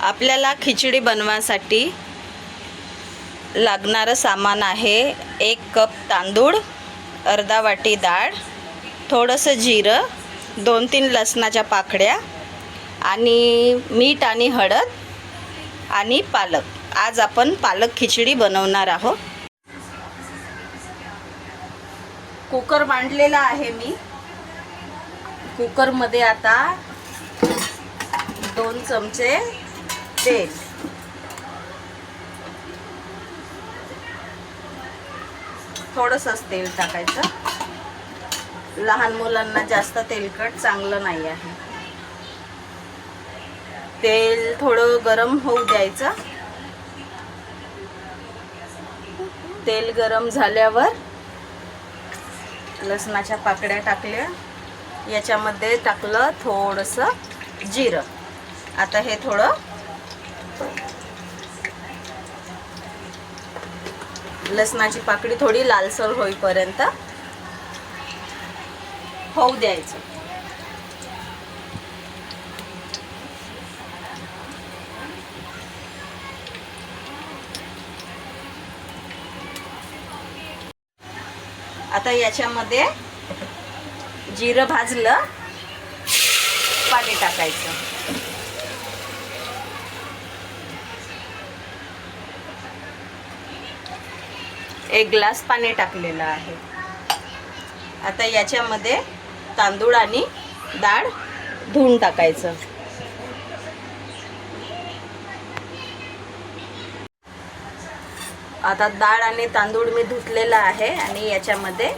आपल्याला खिचडी बनवासाठी लागणारं सामान आहे एक कप तांदूळ अर्धा वाटी डाळ थोडंसं जिरं दोन तीन लसणाच्या पाकड्या आणि मीठ आणि हळद आणि पालक. आज आपण पालक खिचडी बनवणार आहोत. कुकर मांडलेला आहे मी. कुकरमध्ये आता दोन चमचे तेल थोडंसंच तेल टाकायचं. लहान मुलांना जास्त तेलकट चांगलं नाही आहे. तेल थोडं गरम होऊ द्यायचं. तेल गरम झाल्यावर लसणाच्या पाकड्या टाकल्या. याच्यामध्ये टाकलं थोडंसं जिरं. आता हे थोडं लसणाची पाकडी थोडी लालसर होईपर्यंत होऊ द्यायचं. आता याच्यामध्ये जिरं भाजलं पाणी टाकायचं. एक ग्लास पाणी टाकलेलं आहे. आता याच्यामध्ये तांदूळ आणि डाळ धुवून टाकायचं. आता डाळ आणि तांदूळ मी धुतलेला आहे आणि याच्यामध्ये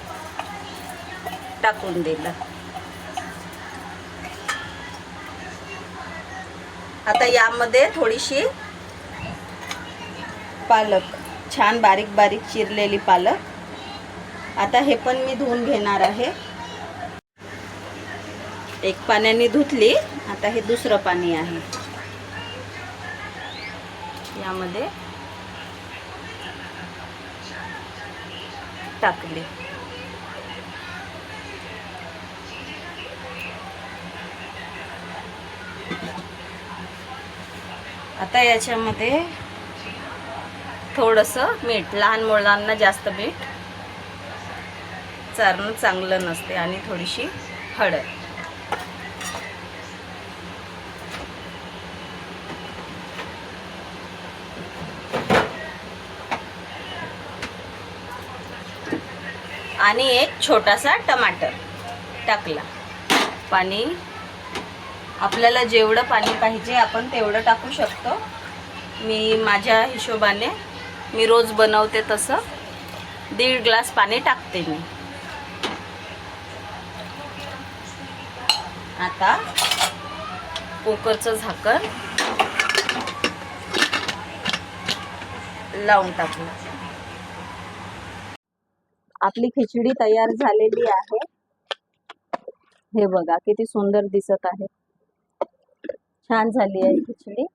टाकून दिलं. आता यामध्ये थोडीशी पालक. छान बारीक बारीक चिरलेली पालक. आता हे पण मी धुवून घेणार आहे. एक पाण्याने धुतली आता हे दुसरं पाणी आहे. यामध्ये टाकली. आता याच्यामध्ये थोडंसं मीठ लहान मुलांना जास्त मीठ. चारणं चांगलं नसते आणि थोडीशी हळद. आणि एक छोटासा टमाटर टाकला. पाणी आपल्याला जेवढं पाणी पाहिजे आपण तेवढं टाकू शकतो. मी माझ्या हिशोबाने मी रोज बनवते तसं. दीड ग्लास पाणी टाकते मी. आता कुकरचं झाकण लावून टाकलं आपली खिचडी तयार झालेली आहे. हे बघा किती सुंदर दिसत आहे. छान झाली आहे खिचडी.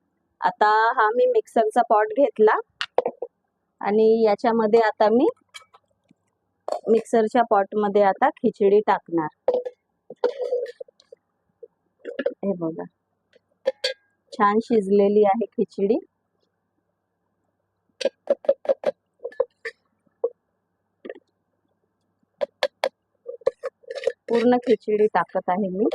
आता हा मी मिक्सरचा पॉट घेतला. आणि याच्यामध्ये आता मी मिक्सरच्या पॉटमध्ये आता खिचडी टाकणार. हे बघा. छान शिजलेली आहे खिचडी. पूर्ण खिचडी टाकत आहे मी.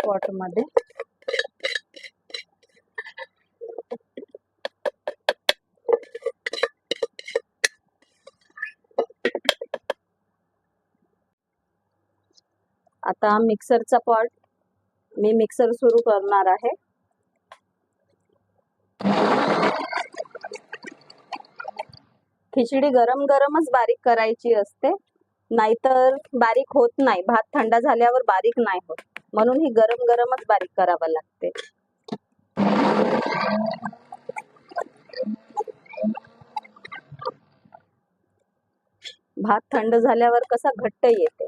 पॉटमध्ये. आता मिक्सरचा पॉट मी मिक्सर सुरू करणार आहे. खिचडी गरम गरमच बारीक करायची असते. नाहीतर बारीक होत नाही. भात थंड झाल्यावर बारीक नाही होत. म्हणून ही गरम गरमच बारीक करावं लागते. भात थंड झाल्यावर कसा घट्ट येते.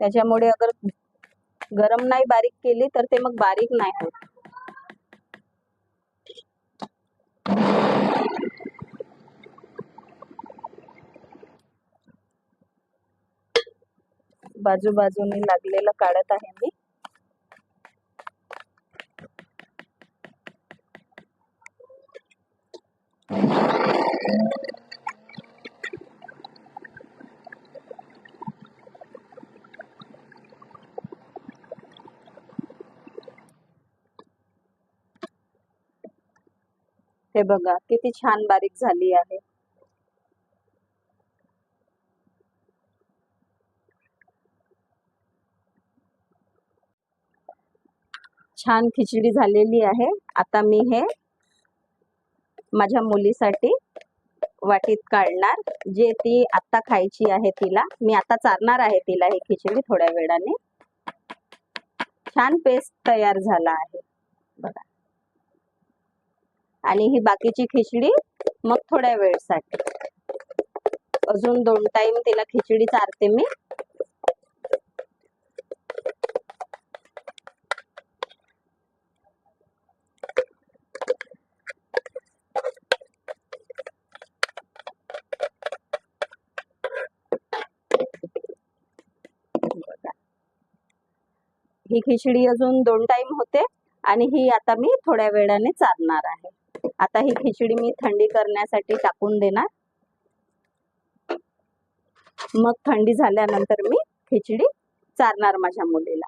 त्याच्यामुळे अगर गरम नाही बारीक केली तर ते मग बारीक नाही होत बाजू बाजूनी लागलेलं काढत आहे मी Thank you. हे बघा किती छान बारीक झाली आहे. छान खिचडी झालेली आहे. आता मी हे माझ्या मुलीसाठी वाटीत काढणार. जे ती आता खायची आहे तिला. मी आता चारणार आहे तिला ही खिचडी थोड्या वेळाने. छान पेस्ट तयार झाला आहे. आणि ही बाकीची खिचडी मग थोड्या वेळसाठी. अजून दोन टाइम तिला खिचडी चारते मी. ही खिचडी अजून दोन टाइम होते आणि ही आता मी थोड्या वेळाने चारणार आहे. आता ही खिचडी मी थंडी करण्यासाठी टाकून देणार. मग थंडी झाल्यानंतर मी खिचडी चारणार माझ्या मुलीला.